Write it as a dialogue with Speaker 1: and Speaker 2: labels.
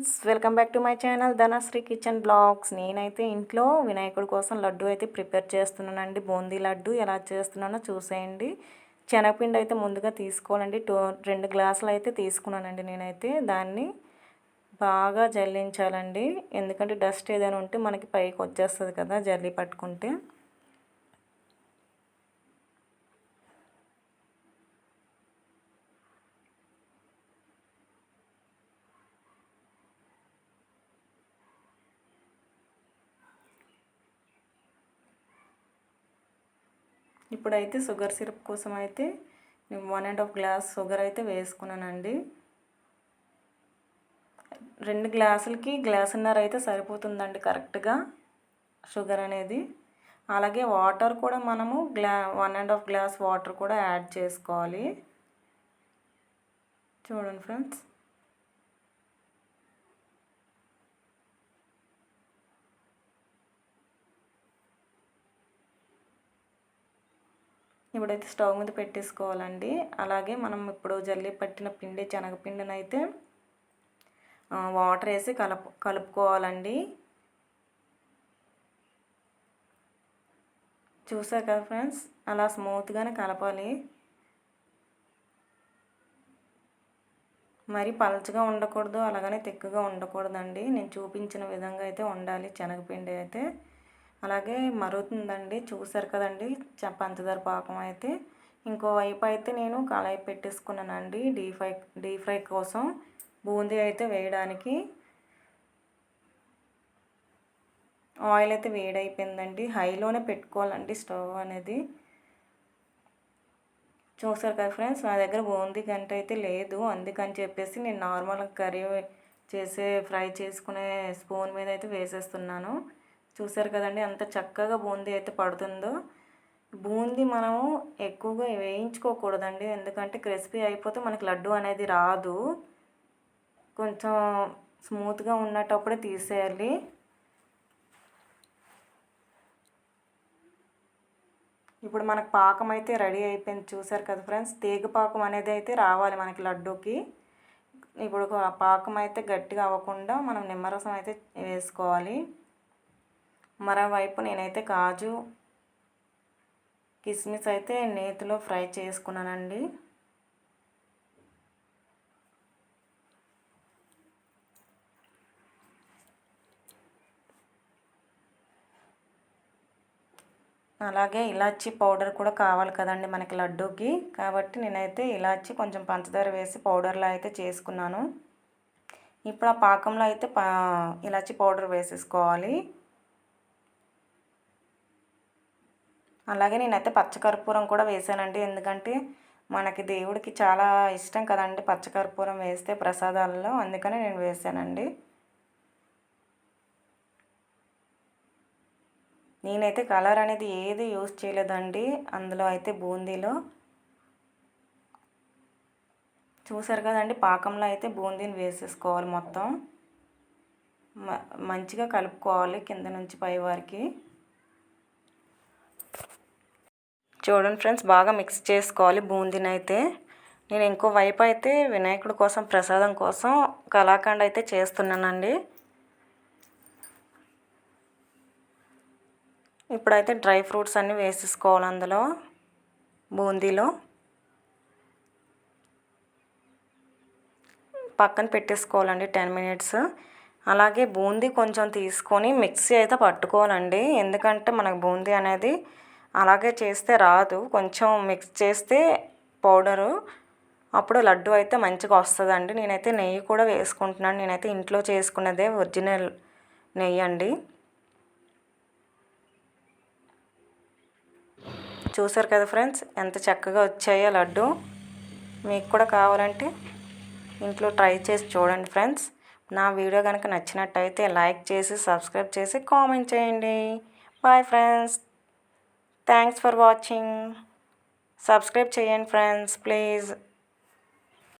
Speaker 1: Friends welcome back to my channel Dhanashree kitchen blogs. నేనైతే ఇంట్లో వినాయకుడి కోసం లడ్డు అయితే ప్రిపేర్ చేస్తున్నానండి. బూందీ లడ్డు ఎలా చేస్తున్నానో చూసేయండి. శనగపిండి అయితే ముందుగా తీసుకోవాలండి. టూ రెండు గ్లాసులు అయితే తీసుకున్నానండి నేనైతే. దాన్ని బాగా జల్లించాలండి. ఎందుకంటే డస్ట్ ఏదైనా ఉంటే మనకి పైకి వచ్చేస్తుంది కదా జల్లి పట్టుకుంటే. ఇప్పుడైతే షుగర్ సిరప్ కోసం అయితే నేను one and half glass sugar అయితే వేసుకున్నానండి. రెండు గ్లాసులకి గ్లాసున్నర అయితే సరిపోతుందండి కరెక్ట్గా షుగర్ అనేది. అలాగే వాటర్ కూడా మనము గ్లా one and half glass water కూడా యాడ్ చేసుకోవాలి. చూడండి ఫ్రెండ్స్. ఇప్పుడైతే స్టవ్ మీద పెట్టేసుకోవాలండి. అలాగే మనం ఇప్పుడు జల్లి పట్టిన పిండి శనగపిండిని అయితే వాటర్ వేసి కలుపు కలుపుకోవాలండి. చూసారు కదా ఫ్రెండ్స్? అలా స్మూత్గానే కలపాలి. మరి పలచగా ఉండకూడదు అలాగనే తెక్కగా ఉండకూడదండి. నేను చూపించిన విధంగా అయితే ఉండాలి శనగపిండి అయితే. అలాగే మరుగుతుందండి. చూసారు కదండి. పంచదార పాకం అయితే. ఇంకో వైపు అయితే నేను కళాయి పెట్టేసుకున్నానండి. డీ ఫ్రై డీప్ ఫ్రై కోసం బూందీ అయితే వేయడానికి. ఆయిల్ అయితే వేడైపోయిందండి. హైలోనే పెట్టుకోవాలండి స్టవ్ అనేది. చూసారు కదా ఫ్రెండ్స్ నా దగ్గర బూందీ గంట అయితే లేదు. అందుకని చెప్పేసి నేను నార్మల్ కర్రీ చేసే ఫ్రై చేసుకునే స్పూన్ మీద అయితే వేసేస్తున్నాను. చూసారు కదండి అంత చక్కగా బూందీ అయితే పడుతుందో. బూందీ మనము ఎక్కువగా వేయించుకోకూడదండి ఎందుకంటే క్రిస్పీ అయిపోతే మనకి లడ్డు అనేది రాదు. కొంచెం స్మూత్గా ఉన్నటప్పుడే తీసేయాలి. ఇప్పుడు మనకు పాకం అయితే రెడీ అయిపోయింది చూసారు కదా ఫ్రెండ్స్. తీగ పాకం అనేది అయితే రావాలి మనకి లడ్డూకి. ఇప్పుడు పాకం అయితే గట్టిగా అవ్వకుండా మనం నిమ్మరసం అయితే వేసుకోవాలి. మరోవైపు నేనైతే కాజు కిస్మిస్ అయితే నేతిలో ఫ్రై చేసుకున్నానండి. అలాగే ఇలాచీ పౌడర్ కూడా కావాలి కదండి మనకి లడ్డూకి. కాబట్టి నేనైతే ఇలాచీ కొంచెం పంచదార వేసి పౌడర్లో అయితే చేసుకున్నాను. ఇప్పుడు ఆ పాకంలో అయితే ఇలాచీ పౌడర్ వేసేసుకోవాలి. అలాగే నేనైతే పచ్చకర్పూరం కూడా వేసానండి ఎందుకంటే మనకి దేవుడికి చాలా ఇష్టం కదండి పచ్చకర్పూరం వేస్తే ప్రసాదాలలో. అందుకని నేను వేసానండి నేనైతే కలర్ అనేది ఏది యూజ్ చేయలేదండి. అందులో అయితే బూందీలో చూసారు కదండి పాకంలో అయితే బూందీని వేసేసుకోవాలి మొత్తం. మంచిగా కలుపుకోవాలి కింద నుంచి పై వారికి. చూడండి ఫ్రెండ్స్ బాగా మిక్స్ చేసుకోవాలి బూందీని అయితే. నేను ఇంకో వైపు అయితే వినాయకుడి కోసం ప్రసాదం కోసం కళాఖండ్ అయితే చేస్తున్నానండి. ఇప్పుడైతే డ్రై ఫ్రూట్స్ అన్నీ వేసేసుకోవాలి అందులో బూందీలో. పక్కన పెట్టేసుకోవాలండి టెన్ మినిట్స్. అలాగే బూందీ కొంచెం తీసుకొని మిక్సీ అయితే పట్టుకోవాలండి. ఎందుకంటే మనకు బూందీ అనేది అలాగే చేస్తే రాదు. కొంచెం మిక్స్ చేస్తే పౌడరు అప్పుడు లడ్డు అయితే మంచిగా వస్తుందండి. నేనైతే నెయ్యి కూడా వేసుకుంటున్నాను. నేనైతే ఇంట్లో చేసుకున్నదే ఒరిజినల్ నెయ్యి అండి. చూసారు కదా ఫ్రెండ్స్ ఎంత చక్కగా వచ్చాయో లడ్డు. మీకు కూడా కావాలంటే ఇంట్లో ట్రై చేసి చూడండి ఫ్రెండ్స్. నా వీడియో కనుక నచ్చినట్టయితే లైక్ చేసి సబ్స్క్రైబ్ చేసి కామెంట్ చేయండి. Bye friends. Thanks for watching subscribe చేయండి ఫ్రెండ్స్ ప్లీజ్